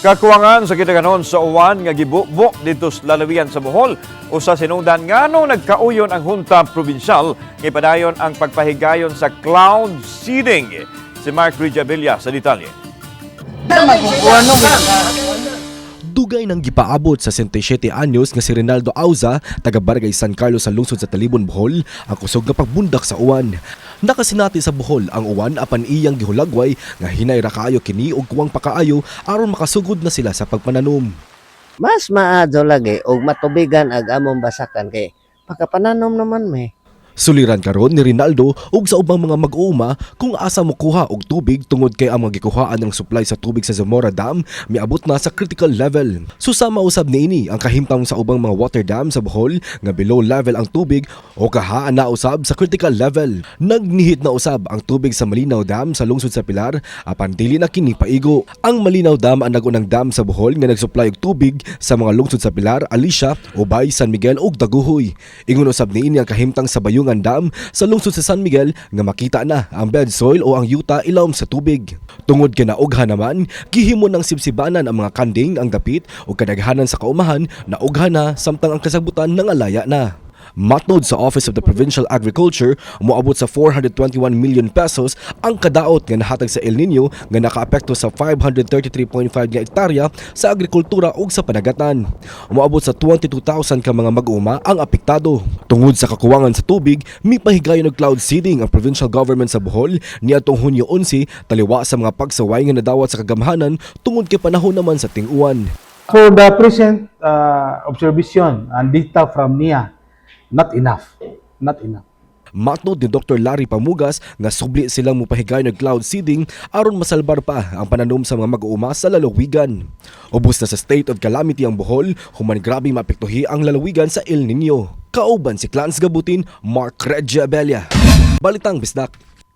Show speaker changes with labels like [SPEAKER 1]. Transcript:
[SPEAKER 1] Kakuwangan sa kitaganon sa uwan nga gibubo dito sa lalawigan sa Bohol o sa sinungdan ngano nagkauyon ang hunta probinsyal nga padayon ang pagpahigayon sa cloud seeding. Si Mark Rijabilla sa detalye.
[SPEAKER 2] Dugay nang gipaabot sa 67 anyos nga si Rinaldo Auza, taga Barangay San Carlos sa lungsod sa Talibon, Bohol, ang kusog nga pagbundak sa uwan. Nakasinati sa Bohol ang uwan apan iyang gihulagway nga hinay ra kaayo kini og kuwang pakaayo aron makasugod na sila sa pagpananom.
[SPEAKER 3] mas maadyo lagi og matubigan ag among basakan kay pagkapananom naman me.
[SPEAKER 2] Suliran karon ni Rinaldo ug sa ubang mga mag-uuma kung asa mo kuha og tubig tungod kay ang mga gikuhaan ng supply sa tubig sa Zamora Dam miabot na sa critical level. Susama usab niini ang kahimtang sa ubang mga water dam sa Bohol nga below level ang tubig o kahaan na usab sa critical level. Nagnihit na usab ang tubig sa Malinaw Dam sa lungsod sa Pilar apan dili na kini paigo. Ang Malinaw Dam ang nagunang dam sa Bohol nga nagsupply og tubig sa mga lungsod sa Pilar, Alicia, Ubay, San Miguel ug Daguhoy. Ingon usab niini ang kahimtang sa Bayungan Dam sa lungsod sa San Miguel nga makita na ang bed soil o ang yuta ilawom sa tubig. Tungod kay naugha naman, gihimo ng sibsibanan ang mga kanding ang dapit o kadaghanan sa kaumahan na ugha na samtang ang kasabutan nangalaya na. Matnod sa Office of the Provincial Agriculture, moabot sa 421 million pesos ang kadaot nga nahatag sa El Nino nga nakaapekto sa 533.5 nga hektarya sa agrikultura ug sa panagatan. Moabot sa 22,000 ka mga mag-uma ang apektado. Tungod sa kakuwangan sa tubig, mipahigayon og cloud seeding ang provincial government sa Bohol niadtong Hunyo 11 taliwa sa mga pagsaway nga nadawat sa kagamhanan tungod kay panahon naman sa ting-uwan.
[SPEAKER 4] For the present uh, observation and data from NIA, not enough. Not enough.
[SPEAKER 2] Matnod ni Dr. Larry Pamugas nga subli silang mupahigayon ng cloud seeding aron masalbar pa ang pananom sa mga mag-uuma sa lalawigan. Ubus na sa state of calamity ang Bohol, human grabe maapektuhi ang lalawigan sa El Nino. Kauban si Clans Gabutin, Mark Regia Abella. Balitang Bisdak.